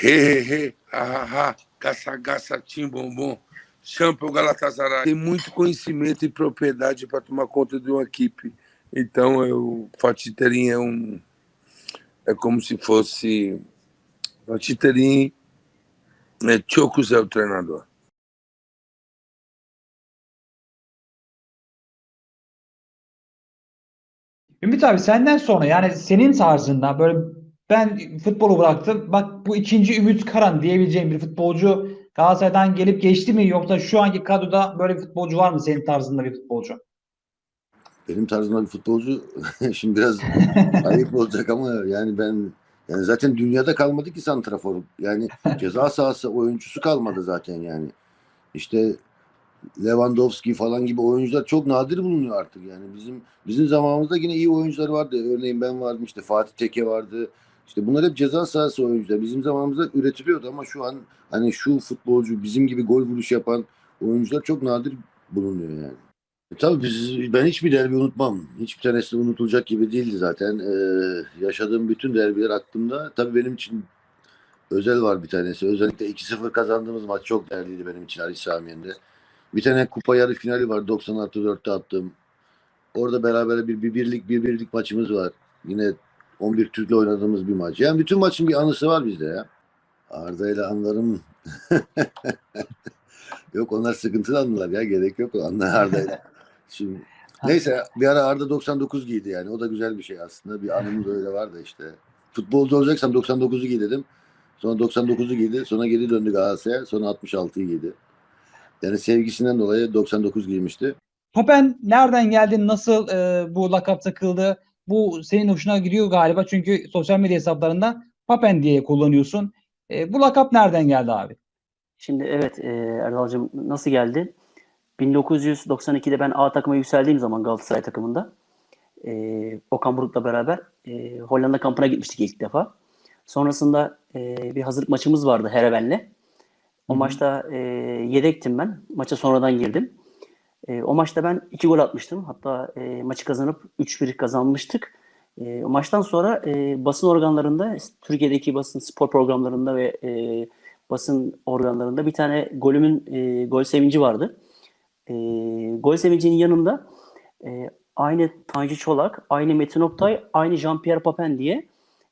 He he he, ha ha ha, gaça gaça, tim bombom, champion Galatasaray. Tem muito conhecimento e propriedade para tomar conta de uma equipe. Então, eu, Fatih Terim é um. É como se fosse. Fatih Terim é çok güzel o treinador. Ümit abi senden sonra yani senin tarzında böyle ben futbolu bıraktım. Bak bu ikinci Ümit Karan diyebileceğim bir futbolcu Galatasaray'dan gelip geçti mi yoksa şu anki kadroda böyle bir futbolcu var mı senin tarzında bir futbolcu? Benim tarzımda bir futbolcu şimdi biraz ayıp olacak ama yani ben yani zaten dünyada kalmadı ki santrafor. Yani ceza sahası oyuncusu kalmadı zaten yani. İşte Lewandowski falan gibi oyuncular çok nadir bulunuyor artık yani. Bizim bizim zamanımızda yine iyi oyuncular vardı. Örneğin ben vardım işte Fatih Teke vardı. İşte bunlar hep ceza sahası oyuncular. Bizim zamanımızda üretiliyordu ama şu an hani şu futbolcu bizim gibi gol vuruş yapan oyuncular çok nadir bulunuyor yani. E, Tabii biz, ben hiçbir derbi unutmam. Hiçbir tanesi unutulacak gibi değildi zaten. Ee, yaşadığım bütün derbiler aklımda. Tabii benim için özel var bir tanesi. Özellikle 2-0 kazandığımız maç çok değerliydi benim için Ali Samiyen'de. Bir tane kupa yarı finali var 90 artı 4'te attığım. Orada beraber bir, bir birlik bir birlik maçımız var. Yine 11 Türk'le oynadığımız bir maç. Yani bütün maçın bir anısı var bizde ya. Arda ile anlarım. yok onlar sıkıntılı anılar ya. Gerek yok anlar Arda ile. Şimdi neyse bir ara Arda 99 giydi yani. O da güzel bir şey aslında. Bir anımız öyle var da işte. Futbolcu olacaksam 99'u giy dedim. Sonra 99'u giydi. Sonra geri döndü Galatasaray'a. Sonra 66'yı giydi. Yani sevgisinden dolayı 99 giymişti. Papen nereden geldi? Nasıl e, bu lakap takıldı? Bu senin hoşuna gidiyor galiba çünkü sosyal medya hesaplarında Papen diye kullanıyorsun. E, bu lakap nereden geldi abi? Şimdi evet e, Erdal'cığım nasıl geldi? 1992'de ben A takıma yükseldiğim zaman Galatasaray takımında e, Okan Buruk'la beraber e, Hollanda kampına gitmiştik ilk defa. Sonrasında e, bir hazırlık maçımız vardı Hereven'le. O Hı hı. maçta e, yedektim ben. Maça sonradan girdim. E, o maçta ben iki gol atmıştım. Hatta e, maçı kazanıp 3-1 kazanmıştık. E, o maçtan sonra e, basın organlarında, Türkiye'deki basın spor programlarında ve e, basın organlarında bir tane golümün e, gol sevinci vardı. E, gol sevincinin yanında e, aynı Tanju Çolak, aynı Metin Oktay, aynı Jean-Pierre Papin diye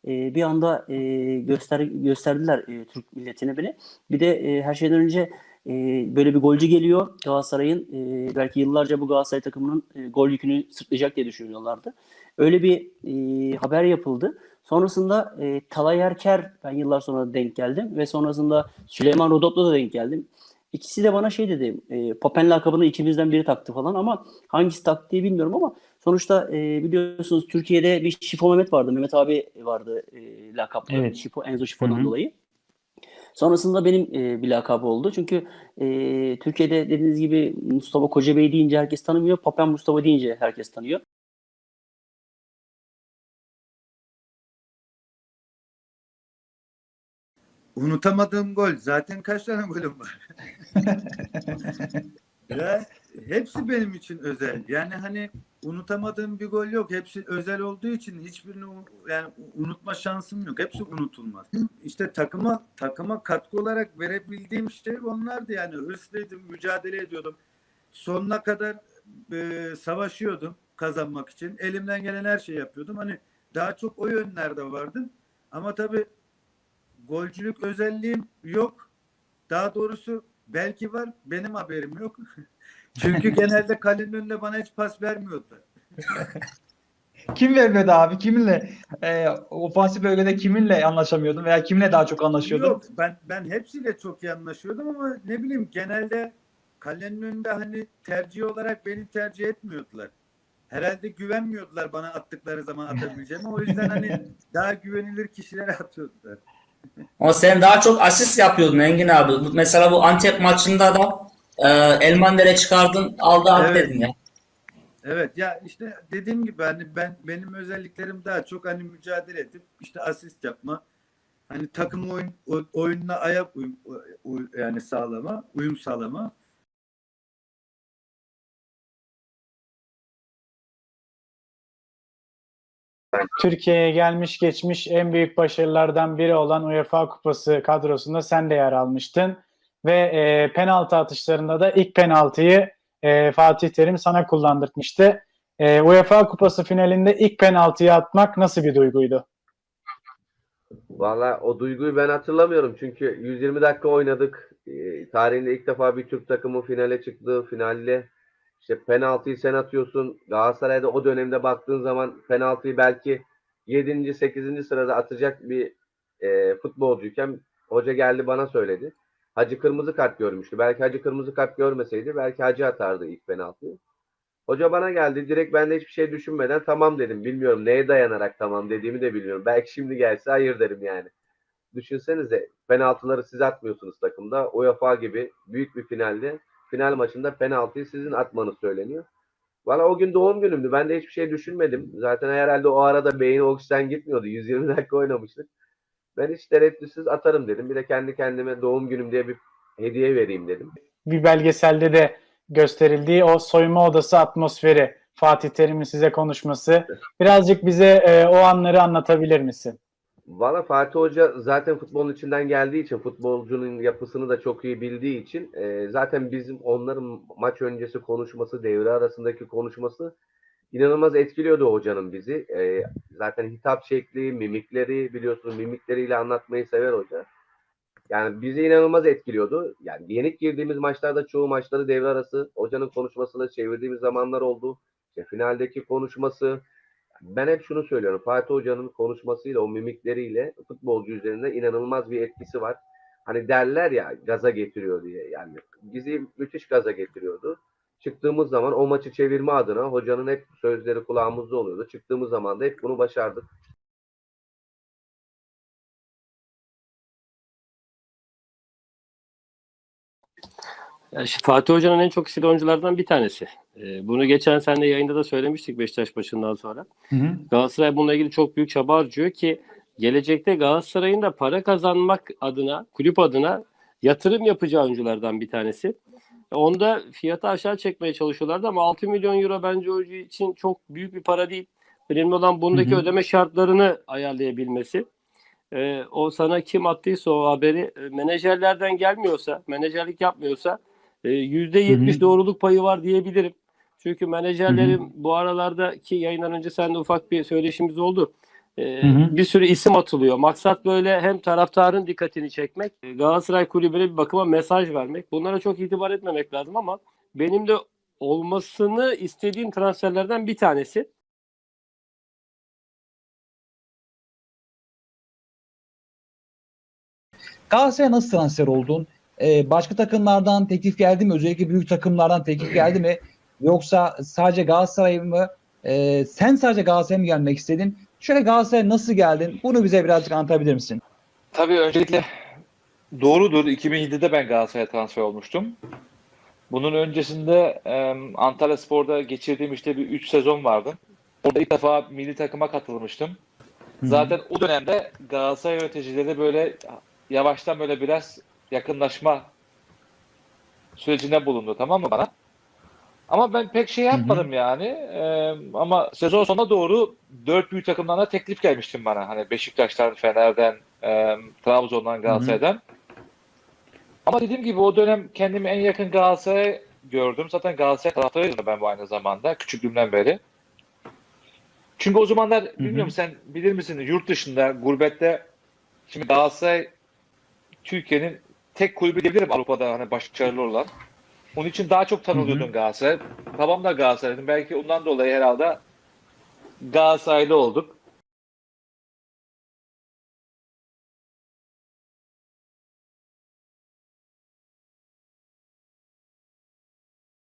e, bir anda e, göster gösterdiler e, Türk milletine bile. Bir de e, her şeyden önce e, böyle bir golcü geliyor Galatasaray'ın e, belki yıllarca bu Galatasaray takımının e, gol yükünü sırtlayacak diye düşünüyorlardı. Öyle bir e, haber yapıldı. Sonrasında e, Talay Erker ben yıllar sonra denk geldim ve sonrasında Süleyman Rodop'la da denk geldim. İkisi de bana şey dedi, e, Papen lakabını ikimizden biri taktı falan ama hangisi taktı diye bilmiyorum ama sonuçta e, biliyorsunuz Türkiye'de bir Şifo Mehmet vardı. Mehmet abi vardı e, lakaplı. Evet. Şifo, Enzo Şifo'dan Hı hı. dolayı. Sonrasında benim e, bir lakabı oldu. Çünkü e, Türkiye'de dediğiniz gibi Mustafa Kocabey deyince herkes tanımıyor. Papen Mustafa deyince herkes tanıyor. Unutamadığım gol. Zaten kaç tane golüm var? ya hepsi benim için özel. Yani hani unutamadığım bir gol yok. Hepsi özel olduğu için hiçbirini yani unutma şansım yok. Hepsi unutulmaz. İşte takıma takıma katkı olarak verebildiğim şey onlardı yani. Hırslıydım, mücadele ediyordum. Sonuna kadar e, savaşıyordum kazanmak için. Elimden gelen her şeyi yapıyordum. Hani daha çok o yönlerde vardım. Ama tabii golcülük özelliğim yok. Daha doğrusu belki var. Benim haberim yok. Çünkü genelde kalenin önünde bana hiç pas vermiyordular. Kim vermedi abi? Kiminle e, ofansif bölgede kiminle anlaşamıyordun veya kiminle daha çok anlaşıyordun? Yok ben ben hepsiyle çok iyi anlaşıyordum ama ne bileyim genelde kalenin önünde hani tercih olarak beni tercih etmiyordular. Herhalde güvenmiyordular bana attıkları zaman atabileceğimi. O yüzden hani daha güvenilir kişilere atıyordular. Ama sen daha çok asist yapıyordun Engin abi. Mesela bu Antep maçında da e, Elmander'e çıkardın aldı Evet. dedin ya. Evet ya işte dediğim gibi hani ben benim özelliklerim daha çok hani mücadele edip işte asist yapma. Hani takım oyun oyununa ayak uyum, uy- yani sağlama, uyum sağlama. Türkiye'ye gelmiş geçmiş en büyük başarılardan biri olan UEFA Kupası kadrosunda sen de yer almıştın. Ve e, penaltı atışlarında da ilk penaltıyı e, Fatih Terim sana kullandırmıştı. E, UEFA Kupası finalinde ilk penaltıyı atmak nasıl bir duyguydu? Valla o duyguyu ben hatırlamıyorum çünkü 120 dakika oynadık. Ee, tarihinde ilk defa bir Türk takımı finale çıktı. Finalde işte penaltıyı sen atıyorsun. Galatasaray'da o dönemde baktığın zaman penaltıyı belki 7. 8. sırada atacak bir e, futbolcuyken hoca geldi bana söyledi. Hacı kırmızı kart görmüştü. Belki Hacı kırmızı kart görmeseydi belki Hacı atardı ilk penaltıyı. Hoca bana geldi. Direkt ben de hiçbir şey düşünmeden tamam dedim. Bilmiyorum neye dayanarak tamam dediğimi de bilmiyorum. Belki şimdi gelse hayır derim yani. Düşünsenize penaltıları siz atmıyorsunuz takımda. UEFA gibi büyük bir finalde final maçında penaltıyı sizin atmanız söyleniyor. Valla o gün doğum günümdü. Ben de hiçbir şey düşünmedim. Zaten herhalde o arada beyin oksijen gitmiyordu. 120 dakika oynamıştık. Ben hiç tereddütsüz atarım dedim. Bir de kendi kendime doğum günüm diye bir hediye vereyim dedim. Bir belgeselde de gösterildiği o soyunma odası atmosferi, Fatih Terim'in size konuşması. Birazcık bize e, o anları anlatabilir misin? Valla Fatih Hoca zaten futbolun içinden geldiği için, futbolcunun yapısını da çok iyi bildiği için e, zaten bizim onların maç öncesi konuşması, devre arasındaki konuşması inanılmaz etkiliyordu hocanın bizi. E, zaten hitap şekli, mimikleri biliyorsunuz mimikleriyle anlatmayı sever hoca. Yani bizi inanılmaz etkiliyordu. Yani yenik girdiğimiz maçlarda çoğu maçları devre arası hocanın konuşmasını çevirdiğimiz zamanlar oldu. İşte finaldeki konuşması, ben hep şunu söylüyorum. Fatih Hoca'nın konuşmasıyla, o mimikleriyle futbolcu üzerinde inanılmaz bir etkisi var. Hani derler ya gaza getiriyor diye. Yani bizi müthiş gaza getiriyordu. Çıktığımız zaman o maçı çevirme adına hocanın hep sözleri kulağımızda oluyordu. Çıktığımız zaman da hep bunu başardık. Ya işte Fatih Hoca'nın en çok istediği oyunculardan bir tanesi. Ee, bunu geçen sene yayında da söylemiştik Beşiktaş maçından sonra. Hı hı. Galatasaray bununla ilgili çok büyük çaba harcıyor ki gelecekte Galatasaray'ın da para kazanmak adına, kulüp adına yatırım yapacağı oyunculardan bir tanesi. Onda fiyatı aşağı çekmeye çalışıyorlardı ama 6 milyon euro bence oyuncu için çok büyük bir para değil. Önemli olan bundaki Hı hı. ödeme şartlarını ayarlayabilmesi. Ee, o sana kim attıysa o haberi e, menajerlerden gelmiyorsa, menajerlik yapmıyorsa e, %70 Hı hı. doğruluk payı var diyebilirim. Çünkü menajerlerin bu aralardaki yayından önce seninle ufak bir söyleşimiz oldu. Ee, Hı hı. bir sürü isim atılıyor. Maksat böyle hem taraftarın dikkatini çekmek, Galatasaray kulübüne bir bakıma mesaj vermek. Bunlara çok itibar etmemek lazım ama benim de olmasını istediğim transferlerden bir tanesi. Galatasaray'a nasıl transfer oldun? Ee, başka takımlardan teklif geldi mi? Özellikle büyük takımlardan teklif geldi mi? Yoksa sadece Galatasaray mı? Ee, sen sadece Galatasaray'a mı gelmek istedin? Şöyle Galatasaray'a nasıl geldin? Bunu bize birazcık anlatabilir misin? Tabii öncelikle doğrudur. 2007'de ben Galatasaray'a transfer olmuştum. Bunun öncesinde e, Antalya Spor'da geçirdiğim işte bir 3 sezon vardı. Orada ilk defa milli takıma katılmıştım. Zaten o dönemde Galatasaray yöneticileri böyle yavaştan böyle biraz yakınlaşma sürecine bulundu tamam mı bana? Ama ben pek şey yapmadım yani. Ee, ama sezon sonuna doğru dört büyük takımdan da teklif gelmiştim bana. Hani Beşiktaş'tan, Fener'den, e, Trabzon'dan, Galatasaray'dan. Ama dediğim gibi o dönem kendimi en yakın Galatasaray gördüm. Zaten Galatasaray taraftarıydım ben bu aynı zamanda. Küçüklüğümden beri. Çünkü o zamanlar bilmiyorum sen bilir misin yurt dışında gurbette şimdi Galatasaray Türkiye'nin tek kulübü diyebilirim Avrupa'da hani başarılı olan. Onun için daha çok tanınıyordun Galatasaray. Babam da Galatasaray'dı. Belki ondan dolayı herhalde Galatasaraylı olduk.